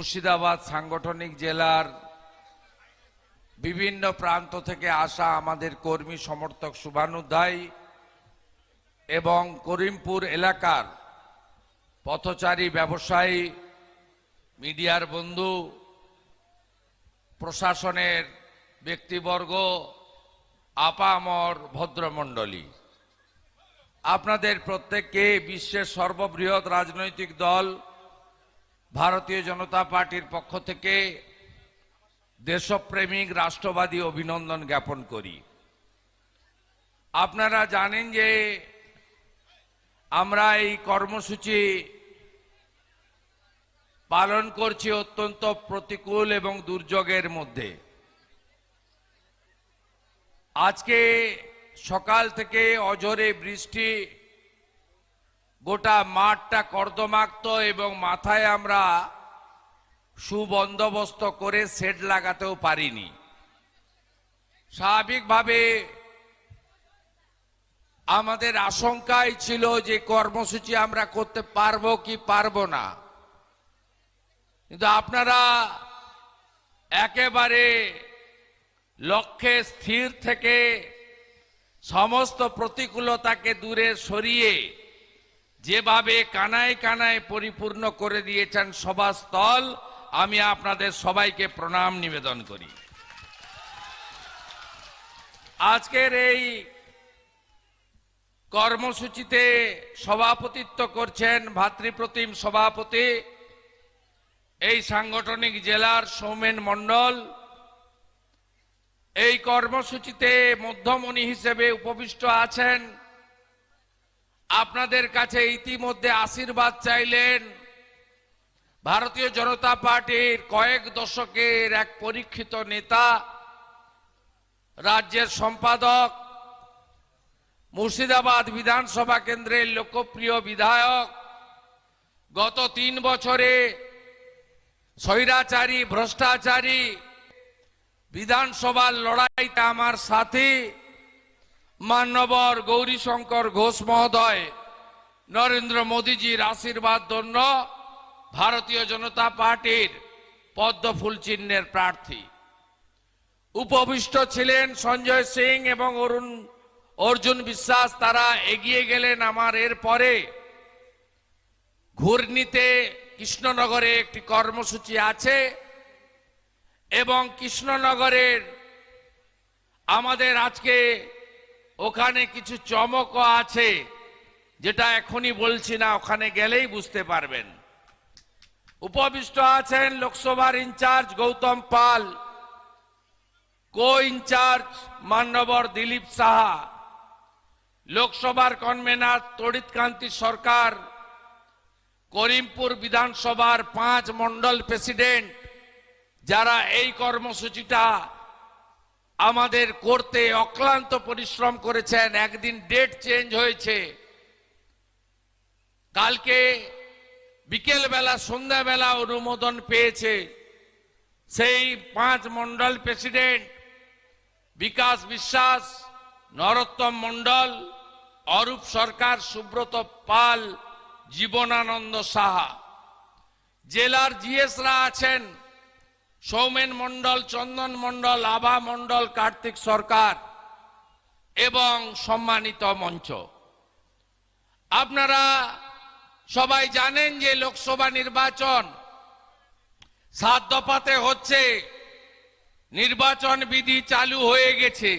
মুর্শিদাবাদ সাংগঠনিক জেলার বিভিন্ন প্রান্ত থেকে আসা আমাদের কর্মী সমর্থক শুভানুধ্যায়ী এবং করিমপুর এলাকার পথচারী ব্যবসায়ী, মিডিয়ার বন্ধু, প্রশাসনের ব্যক্তিবর্গ, আপামর ভদ্রমণ্ডলী। আপনাদের প্রত্যেককে বিশ্বের সর্ববৃহৎ রাজনৈতিক দল ভারতীয় জনতা পার্টির পক্ষ থেকে দেশপ্রেমিক রাষ্ট্রবাদী অভিনন্দন জ্ঞাপন করি। আপনারা জানেন যে আমরা এই কর্মসূচি পালন করছি অত্যন্ত প্রতিকূল এবং দুর্যোগের মধ্যে। আজকে সকাল থেকে অজরে বৃষ্টি গোটা মাঠটা কর্দমাক্ত এবং মাথায় আমরা সুবন্দোবস্ত করে সেট লাগাতেও পারিনি। স্বাভাবিকভাবে আমাদের আশঙ্কাই ছিল যে কর্মসূচি আমরা করতে পারব কি পারব না। কিন্তু আপনারা একেবারে লক্ষ্যে স্থির থেকে সমস্ত প্রতিকূলতাকে দূরে সরিয়ে যেভাবে কানায় কানায় পরিপূর্ণ করে দিয়েছেন সভাস্থল, আমি আপনাদের সবাইকে প্রণাম নিবেদন করি। আজকের এই কর্মসূচিতে সভাপতিত্ব করছেন ভাতৃপ্রতিম সভাপতি, এই সাংগঠনিক জেলার সৌমেন মণ্ডল। এই কর্মসূচিতে মধ্যমণি হিসেবে উপবিষ্ট আছেন আপনাদের কাছে ইতিমধ্যে আশীর্বাদ চাইলেন। ভারতীয় জনতা পার্টির কয়েক দশকের এক পরীক্ষিত নেতা, রাজ্যের সম্পাদক, মুর্শিদাবাদ বিধানসভা কেন্দ্রের লোকপ্রিয় বিধায়ক, গত তিন বছরে স্বৈরাচারী, ভ্রষ্টাচারী, বিধানসভার লড়াইতে আমার সাথী মান্যবর গৌরীশঙ্কর ঘোষ মহোদয়, নরেন্দ্র মোদীজির আশীর্বাদ ধন্য ভারতীয় জনতা পার্টির পদ্মফুল চিহ্নের প্রার্থী। উপবিষ্ট ছিলেন সঞ্জয় সিং এবং অরুণ, অর্জুন বিশ্বাস, তারা এগিয়ে গেলেন আমার এর পরে। ঘূর্ণিতে কৃষ্ণনগরে একটি কর্মসূচি আছে এবং কৃষ্ণনগরের আমাদের আজকে ওখানে কিছু চমকও আছে, যেটা এখনই বলছি না, ওখানে গেলেই বুঝতে পারবেন। উপবিষ্ট আছেন লোকসভার in charge Gautam Pal co in charge মান্যবর Dilip Saha, লোকসভার কনভেনার তড়িৎ কান্তি সরকার, করিমপুর বিধানসভার পাঁচ মন্ডল প্রেসিডেন্ট, যারা এই কর্মসূচিটা আমাদের করতে অক্লান্ত পরিশ্রম করেছেন, একদিন ডেট চেঞ্জ হয়েছে। কালকে বিকেলবেলা, সন্ধ্যাবেলা অনুমোদন পেয়েছে সেই পাঁচ মন্ডল প্রেসিডেন্ট বিকাশ বিশ্বাস, নরোত্তম মন্ডল অরূপ সরকার, সুব্রত পাল, জীবনানন্দ সাহা। জেলার জিএসরা আছেন। সৌমেন মন্ডল চন্দন মন্ডল আভা মন্ডল কার্তিক সরকার এবং সম্মানিত মঞ্চ। আপনারা সবাই জানেন যে লোকসভা নির্বাচন সাত দফাতে হচ্ছে। নির্বাচন বিধি চালু হয়ে গেছে।